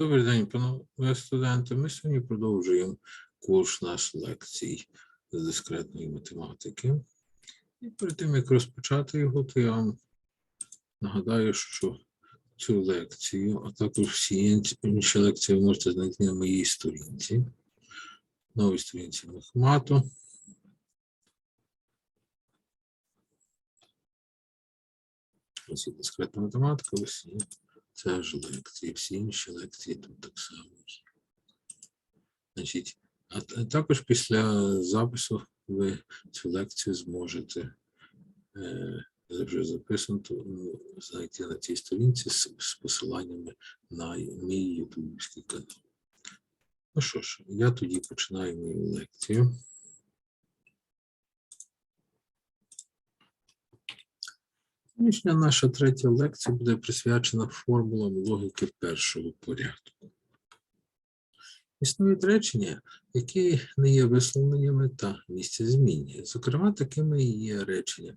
Добрий день, панове студенти. Ми сьогодні продовжуємо курс наш лекцій з дискретної математики. І перед тим, як розпочати його, то я вам нагадаю, що цю лекцію, а також всі інші- лекції ви можете знайти на моїй сторінці, новій сторінці Мехмату. Ось є дискретна математика, ось є це ж лекції, всі інші лекції тут так само. Значить, а також після запису ви цю лекцію зможете е, вже записано, знайти на цій сторінці з, з посиланнями на мій ютубівський канал. Ну що ж, я тоді починаю мою лекцію. Сьогоднішня наша третя лекція буде присвячена формулам логіки першого порядку. Існують речення, які не є висловленнями та місцезмінні. Зокрема, такими є речення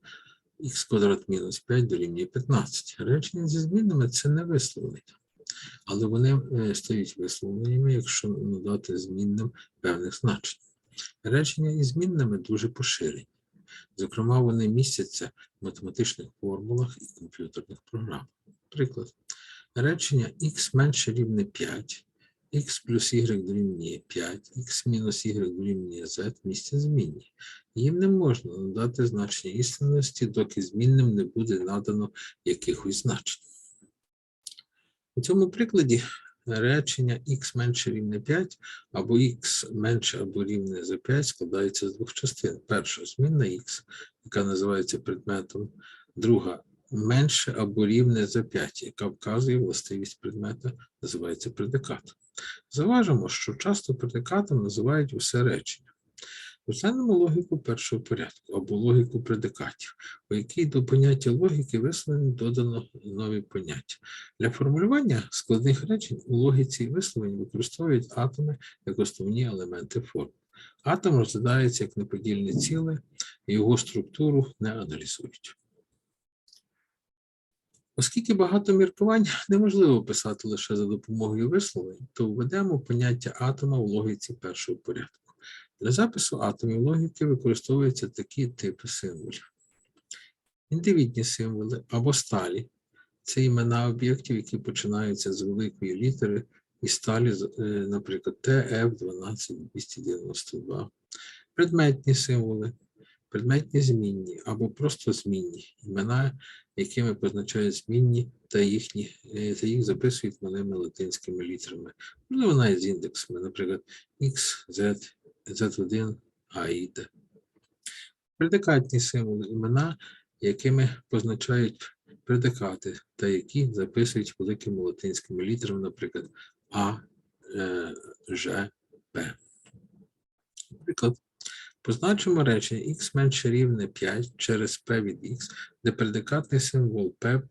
х квадрат мінус 5 дорівнює 15. Речення зі змінними це не висловлення, але вони е, стають висловленнями, якщо надати змінним певних значень. Речення із змінними дуже поширені. Зокрема, вони містяться в математичних формулах і комп'ютерних програмах. Приклад. Речення х менше рівне 5, х плюс y дорівнює 5, х мінус y дорівнює z місця змінні. Їм не можна надати значення істинності, доки змінним не буде надано якихось значень. У цьому прикладі речення х менше рівне 5 або х менше або рівне за 5 складається з двох частин. Перша змінна х, яка називається предметом, друга менше або рівне за 5, яка вказує властивість предмета, називається предикат. Заважимо, що часто предикатом називають усе речення. Розглянемо логіку першого порядку або логіку предикатів, у якій до поняття логіки висловлень додано нові поняття. Для формулювання складних речень у логіці висловлень використовують атоми як основні елементи форм. Атом розглядається як неподільне ціле, його структуру не аналізують. Оскільки багато міркувань неможливо писати лише за допомогою висловлень, то введемо поняття атома в логіці першого порядку. Для запису атомів логіки використовуються такі типи символів. Індивідні символи або сталі це імена об'єктів, які починаються з великої літери і сталі, е, наприклад, ТФ 12292. Предметні символи, предметні змінні або просто змінні імена, якими позначають змінні та їхні, е, та їх записують малими латинськими літерами, можливо, навіть з індексами, наприклад, X, Z, Z1, А і Д. Предикатні символи імена, якими позначають предикати, та які записують великими латинськими літерами, наприклад, А, е, Ж, П. Наприклад, позначимо речення х менше рівне 5 через p від x, де предикатний символ p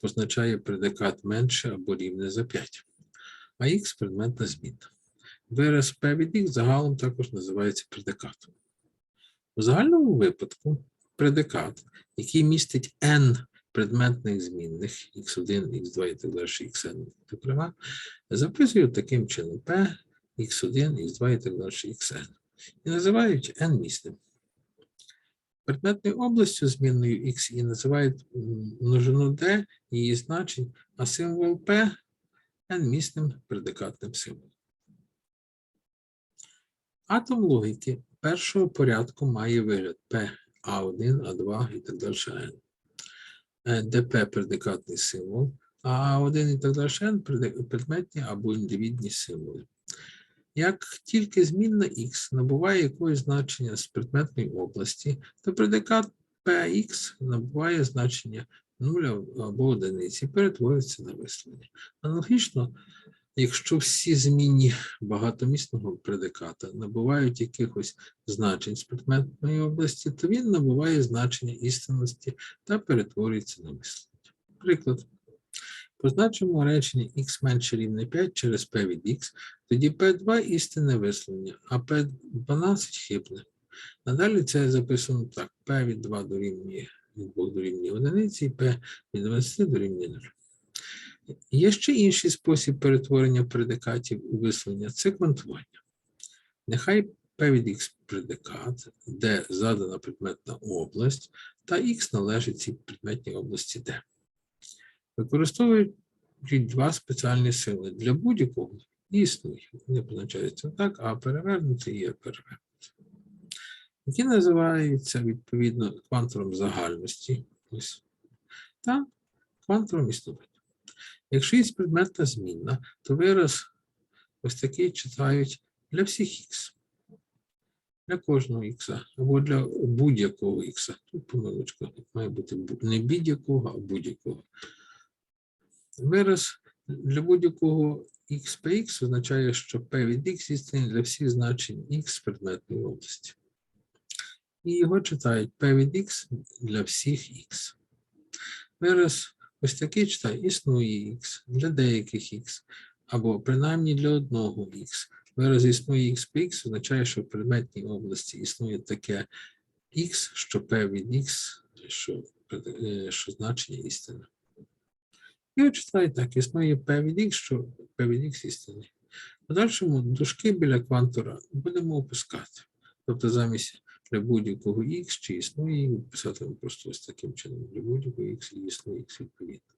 позначає предикат менше або рівне за 5, а х предметна зміна. X загалом також називається предикатом. У загальному випадку предикат, який містить n предметних змінних x1, x2 і так далі, xn, зокрема, записують таким чином p, x1, x2 і так далі, xn і називають n місним. Предметною областю змінною x і називають множину d, її значень, а символ p n місним предикатним символом. Атом логіки першого порядку має вигляд P, А1, А2 і так далі n. Е, де предикатний символ, а А1 і так далі n предметні або індивідні символи. Як тільки змінна x набуває якогось значення з предметної області, то предикат px набуває значення 0 або одиниці і перетворюється на висловлення. Аналогічно, якщо всі змінні багатомісного предиката набувають якихось значень з предметної області, то він набуває значення істинності та перетворюється на мислення. Приклад. Позначимо речення х менше рівне 5 через p від x, тоді p2 істинне висловлення, а p12 хибне. Надалі це записано так: p від 2 дорівнює від 2 дорівнює одиниці, p від 20 дорівнює 0. Є ще інший спосіб перетворення предикатів у висловлення це квантування. Нехай P від X предикат, де задана предметна область, та X належить цій предметній області D. Використовують два спеціальні сили для будь-якого існує. Не позначається так, а перевернути є перевернути. Які називаються відповідно квантором загальності ось, та квантором існування. Якщо є предметна змінна, то вираз ось такий читають для всіх х. Для кожного х, або для будь-якого х. Тут помилочка має бути бу- не будь-якого, а будь-якого. Вираз для будь-якого x по x означає, що p від x істинний для всіх значень x предметної області. І його читають p від x для всіх x. Вираз ось такий читає існує x для деяких x, або принаймні для одного x. Вираз існує x по x означає, що в предметній області існує таке x, що p від x, що, е, що значення істини. І от читають так, існує P від X, що P від X істинний. В подальшому дужки біля квантора будемо опускати. Тобто замість для будь-якого X чи існує, Y, писатимемо просто ось таким чином. Для будь-якого X і існує X відповідно.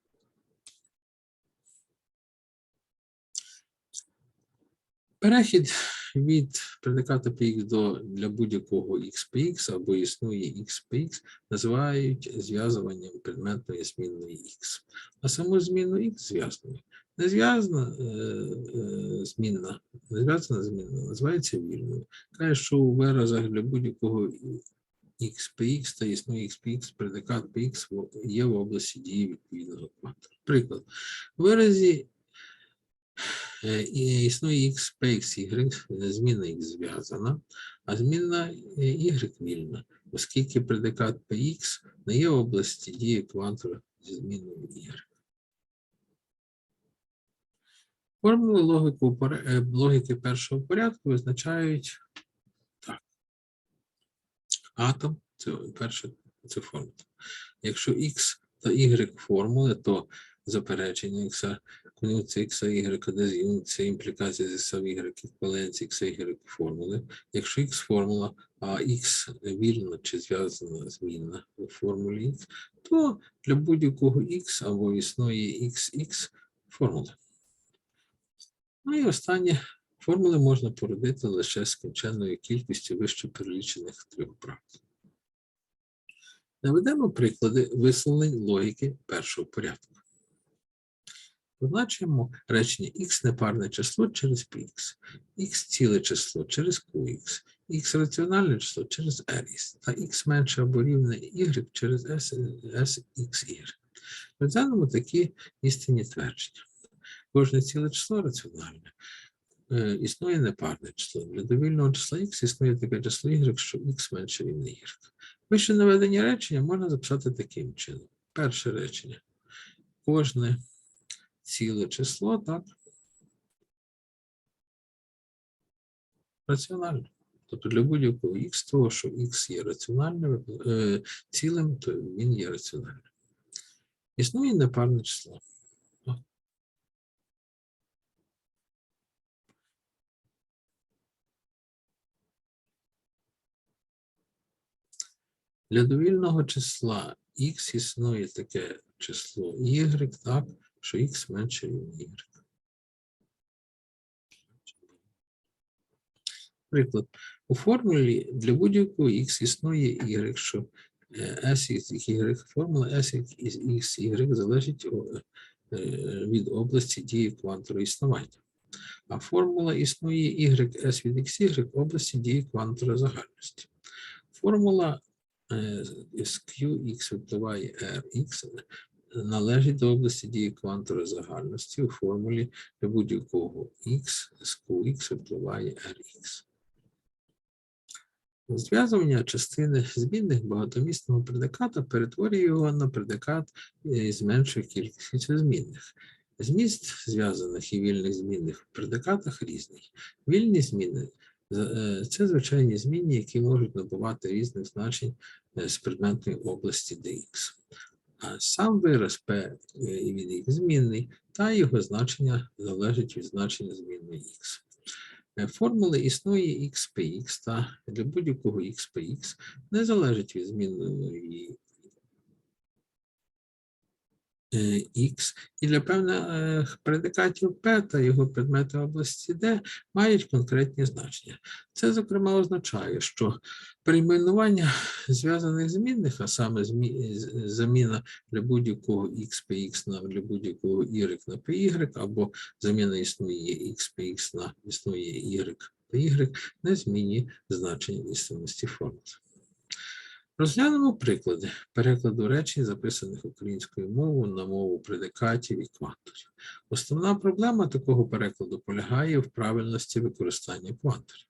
Перехід від предиката px до для будь-якого x по x або існує x по x називають зв'язуванням предметної змінної x. А саму зміну x зв'язаною. Незв'язана е, е, змінна, незв'язана змінна називається вільною. Каже, що у виразах для будь-якого x по та існує x по x, предикат по x в- є в області дії відповідного кванту. Приклад. У виразі Е, існує x по y, е, зміна x зв'язана, а зміна е, y вільна, оскільки предикат px не є в області дії квантора зі зміною y. Формули логіку, е, логіки першого порядку визначають так. Атом це перша це формула. Якщо x та y формули, то заперечення x конюнкція x, y, дез'юнкція, імплікація з x, y, еквіваленція x, y формули. Якщо x формула, а x вільна чи зв'язана змінна у формулі x, то для будь-якого x або існує xx формула. Ну і останнє. Формули можна породити лише скінченною кількістю вище перелічених трьох правил. Наведемо приклади висловлень логіки першого порядку. Позначимо речення x непарне число через px, x ціле число через qx, x раціональне число через rs, та x менше або рівне y через sxy. Розглянемо такі істинні твердження. Кожне ціле число раціональне. Е, Існує непарне число. Для довільного числа x існує таке число y, що x менше рівне y. Вище наведені речення можна записати таким чином. Перше речення. Кожне ціле число, так? Раціональне. Тобто для будь-якого х того, що х є раціональним, е, цілим, то він є раціональним. Існує непарне число. Для довільного числа х існує таке число y, так, що х менше рівня y. Приклад. У формулі для будь-якого х існує y, що е, s y, формула s із xy залежить е, від області дії квантового існування. А формула існує y s від xy в області дії квантової загальності. Формула з qx випливає rx належить до області дії квантової загальності у формулі для будь-якого x з qx випливає rx. Зв'язування частини змінних багатомісного предиката перетворює його на предикат е, з меншою кількістю змінних. Зміст зв'язаних і вільних змінних в предикатах різний. Вільні зміни е, це звичайні змінні, які можуть набувати різних значень е, з предметної області dx. А сам вираз p е, від x змінний, та його значення залежить від значення змінної. Е, Формули існує x px, та для будь-якого x px не залежить від змінної е, X, і для певних предикатів P та його предмети області D мають конкретні значення. Це, зокрема, означає, що перейменування зв'язаних змінних, а саме заміна для будь-якого x px на для будь-якого y на py, або заміна існує x px на існує y py, не змінює значення істинності формул. Розглянемо приклади перекладу речень, записаних українською мовою на мову предикатів і кванторів. Основна проблема такого перекладу полягає в правильності використання кванторів.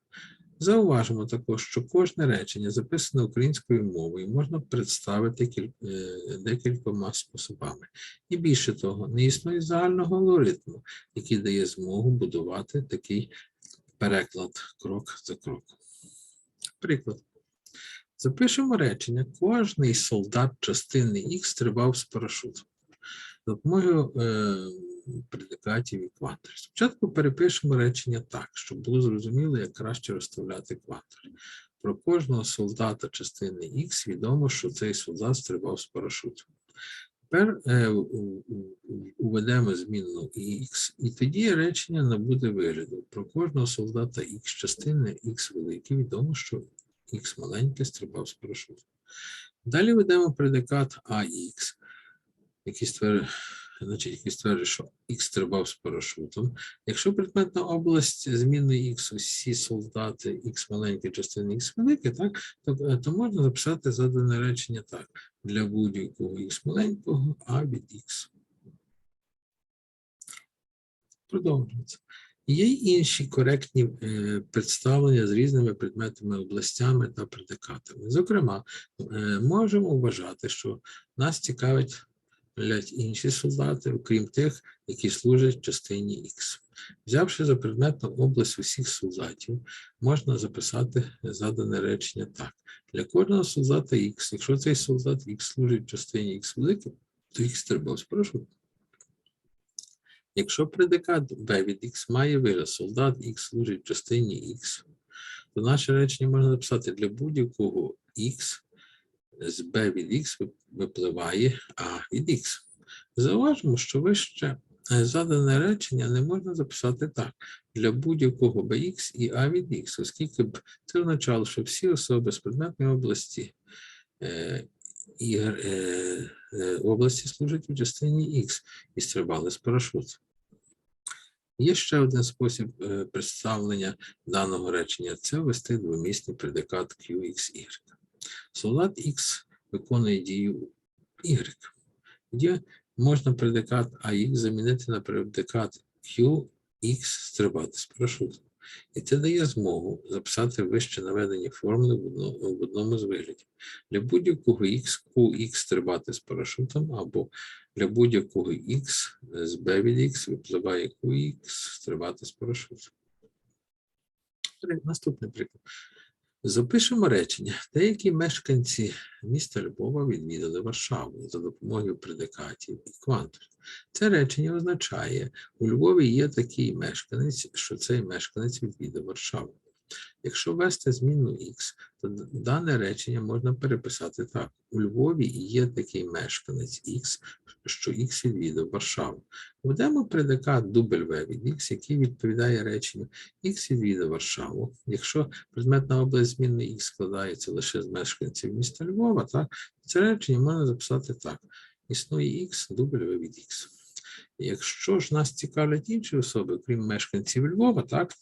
Зауважимо також, що кожне речення, записане українською мовою, можна представити е, декількома способами. І більше того, не існує загального алгоритму, який дає змогу будувати такий переклад крок за кроком. Приклад. Запишемо речення. Кожний солдат частини Х стрибав з парашутом. За допомогою е, предикатів і кванторів. Спочатку перепишемо речення так, щоб було зрозуміло, як краще розставляти квантори. Про кожного солдата частини Х відомо, що цей солдат стрибав з парашутом. Тепер е, уведемо змінну Х, і тоді речення набуде вигляду. Про кожного солдата Х частини Х великий відомо, що Х маленький стрибав з парашутом. Далі ведемо предикат AX, який стверджує, який стверджує, що Х стрибав з парашутом. Якщо предметна область змінної Х усі солдати Х маленькі частини Х великі, так, то, то можна записати задане речення так. Для будь-якого Х маленького А від Х. Продовжується. Є й інші коректні е, представлення з різними предметами, областями та предикатами. Зокрема, е, можемо вважати, що нас цікавить інші солдати, окрім тих, які служать в частині Х. Взявши за предметну область усіх солдатів, можна записати задане речення так. Для кожного солдата Х, якщо цей солдат Х служить в частині Х великим, то Х з парашутом. Якщо предикат B від Х має вираз солдат Х служить в частині Х, то наше речення можна записати для будь-якого Х з B від Х випливає А від Х. Зауважимо, що вище е, задане речення не можна записати так. Для будь-якого BX і А від Х, оскільки б це означало, що всі особи з предметної області ігр, е, е, області служать у частині Х і стрибали з парашуту. Є ще один спосіб е, представлення даного речення це ввести двомісний предикат QXY. Солдат X виконує дію Y. Тоді можна предикат AX замінити на предикат QX стрибати з парашутом. І це дає змогу записати вище наведені формули в одному з виглядів. Для будь-якого X QX стрибати з парашутом або для будь-якого X з B від X випливає QX стрибати з парашутом. Наступний приклад. Запишемо речення. Деякі мешканці міста Львова відвідали Варшаву за допомогою предикатів і квантів. Це речення означає, у Львові є такий мешканець, що цей мешканець відвідав Варшаву. Якщо ввести зміну Х, то дане речення можна переписати так. У Львові є такий мешканець Х, що Х відвідав Варшаву. Введемо предикат В від Х, який відповідає реченню Х відвідав Варшаву. Якщо предметна область зміни Х складається лише з мешканців міста Львова, так, це речення можна записати так. Існує Х В від Х. Якщо ж нас цікавлять інші особи, крім мешканців Львова, так,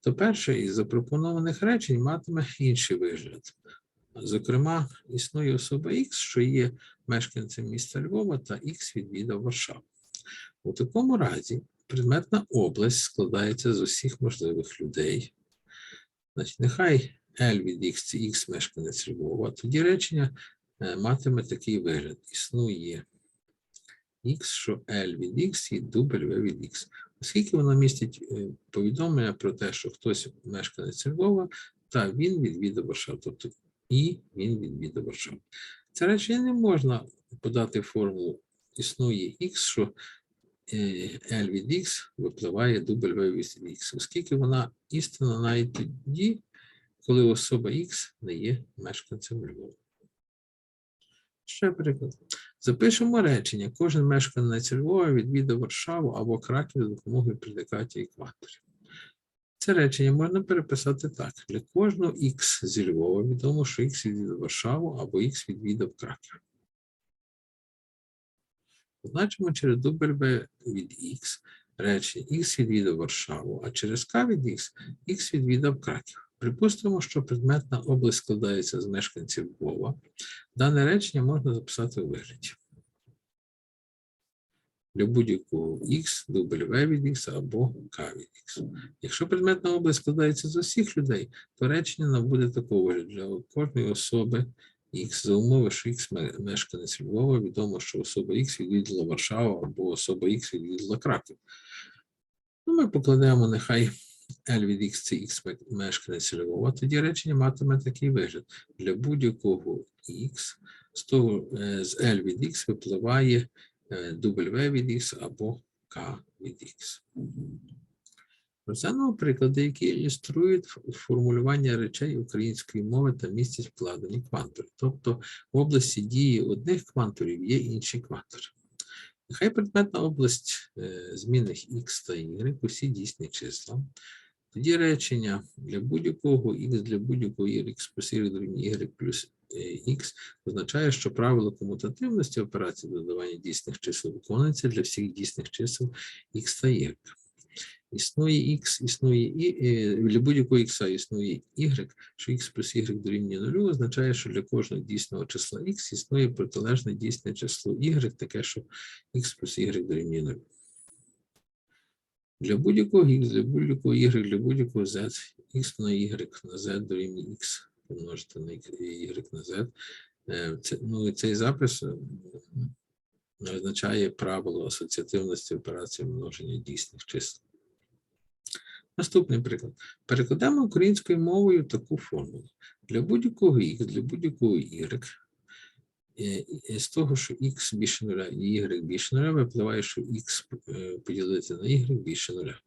то перше із запропонованих речень матиме інший вигляд. Зокрема, існує особа Х, що є мешканцем міста Львова, та Х відвідав Варшаву. У такому разі предметна область складається з усіх можливих людей. Значить, нехай L від X це X мешканець Львова, тоді речення е, матиме такий вигляд. Існує X, що L від X і V від X. Оскільки воно містить е, повідомлення про те, що хтось мешканець Львова, та він відвідав Варшаву, тобто і він відвідав Варшаву. Це речення не можна подати формулу існує X, що е, L від X випливає W від X, оскільки вона істина навіть тоді, коли особа X не є мешканцем Львова. Ще приклад. Запишемо речення. Кожен мешканець Львова відвідав Варшаву або Краків за допомогою предикатів екваторів. Це речення можна переписати так. Для кожного Х зі Львова відомо, що Х відвідав Варшаву або Х відвідав Краків. Позначимо через W від Х речення Х відвідав Варшаву, а через К від Х Х відвідав Краків. Припустимо, що предметна область складається з мешканців Львова. Дане речення можна записати у вигляді. Для будь-якого Х, W від Х або К від Х. Якщо предметна область складається з усіх людей, то речення нам буде такого вигляду. Для кожної особи Х за умови, що Х мешканець Львова, відомо, що особа Х відвідала Варшаву або особа Х відвідала Краків. Ну, ми покладемо нехай L від X це X ме- мешканець Львова, тоді речення матиме такий вигляд. Для будь-якого X з, того, е, з L від X випливає е, W від X або K від X. Розглянемо приклади, які ілюструють формулювання речей української мови та містять вкладені квантори. Тобто в області дії одних кванторів є інші квантори. Нехай предметна область е, змінних x та y усі дійсні числа. Тоді речення для будь-якого x для будь-якого y плюс y дорівнює y плюс е, x означає, що правило комутативності операції додавання дійсних чисел виконується для всіх дійсних чисел x та y. Існує x, існує і е, для будь-якого x існує y, що x плюс y дорівнює нулю, означає, що для кожного дійсного числа x існує протилежне дійсне число y, таке, що x плюс y дорівнює 0. Для будь-якого x, для будь-якого y, для будь-якого z, x на y на z дорівнює x помножити на y на z. Е, Це, ну, цей запис е, означає правило асоціативності операції множення дійсних чисел. Наступний приклад. Перекладемо українською мовою таку формулу. Для будь-якого x, для будь-якого y, з того, що x більше нуля і y більше нуля, випливає, що x е, поділити на y більше нуля.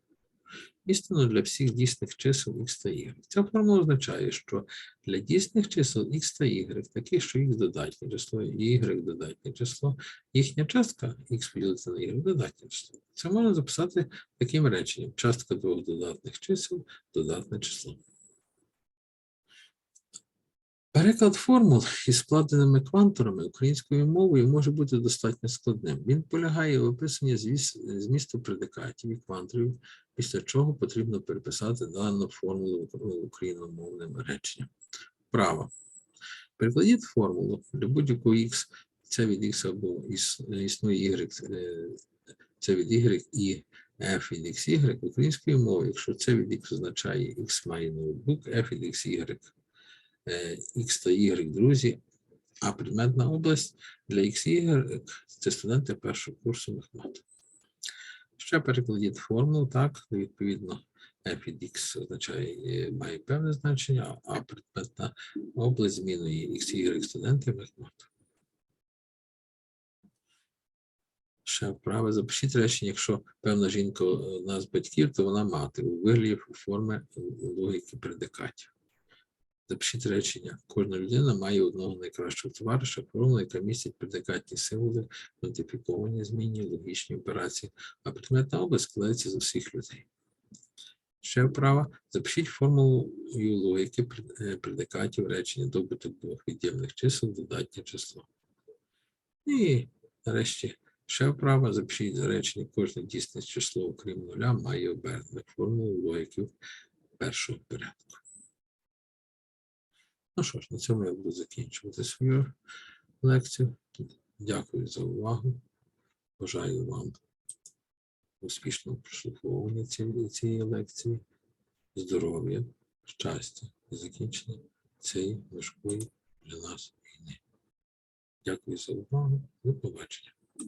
Істинно для всіх дійсних чисел x та y. Ця формула означає, що для дійсних чисел x та y, таких, що x додатнє число y додатнє число, їхня частка x поділити на y додатнє число. Це можна записати таким реченням. Частка двох додатних чисел додатне число. Переклад формул із складеними кванторами українською мовою може бути достатньо складним. Він полягає в описанні змісту предикатів і кванторів, після чого потрібно переписати дану формулу україномовним реченням. Право. Перекладіть формулу для будь-якого x, це від x або існує y, е, це від y і f від xy українською мовою, якщо це від x означає x має ноутбук, f від xy X та Y друзі, а предметна область для X Y це студенти першого курсу мехмат. Ще перекладіть формулу, так, відповідно, f від x означає, е, має певне значення, а предметна область змінює X і Y студенти мехмат. Ще вправо запишіть речення, якщо певна жінка у нас батьків, то вона мати у вигляді форми логіки предикатів. Запишіть речення. Кожна людина має одного найкращого товариша, формула, яка містить предикатні символи, квантифіковані змінні, логічні операції, а предметна область складається з усіх людей. Ще вправа. Запишіть формулою логіки е, предикатів речення добуток двох від'ємних чисел, додатнє число. І нарешті ще вправа. Запишіть за речення кожне дійсне число, окрім нуля, має обернених формулу логіки першого порядку. Ну що ж, на цьому я буду закінчувати свою лекцію. Дякую за увагу. Бажаю вам успішного прослуховування цієї, лекції, здоров'я, щастя і закінчення цієї важкої для нас війни. Дякую за увагу. До побачення.